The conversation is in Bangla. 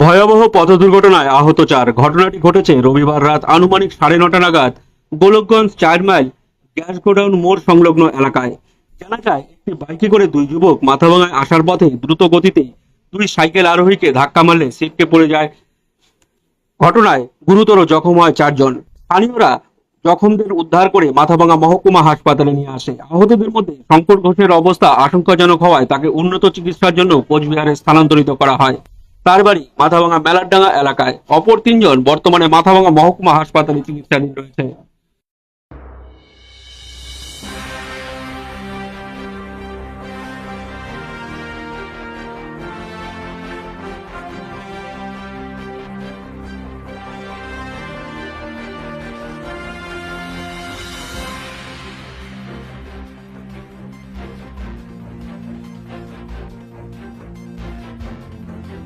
ভয়াবহ পথ দুর্ঘটনায় আহত চার। ঘটনাটি ঘটেছে রবিবার রাত আনুমানিক সাড়ে নটা নাগাদ গোলকগঞ্জ চার মাইল গ্যাস গোডাউন মোড় সংলগ্ন এলাকায়। জানা যায়, একটি বাইকে করে দুই যুবক মাথাভাঙায় আসার পথে দ্রুত গতিতে দুই সাইকেল আরোহীকে ধাক্কা মারলে সিটকে পড়ে যায়। ঘটনায় গুরুতর জখম হয় চারজন। স্থানীয়রা জখমদের উদ্ধার করে মাথাভাঙা মহকুমা হাসপাতালে নিয়ে আসে। আহতদের মধ্যে শঙ্কর ঘোষের অবস্থা আশঙ্কাজনক হওয়ায় তাকে উন্নত চিকিৎসার জন্য কোচবিহারে স্থানান্তরিত করা হয়। তার বাড়ি মাথাভাঙা মেলারডাঙ্গা এলাকায় অপর তিনজন বর্তমানে মাথাভাঙা মহকুমা হাসপাতালে চিকিৎসাধীন রয়েছে।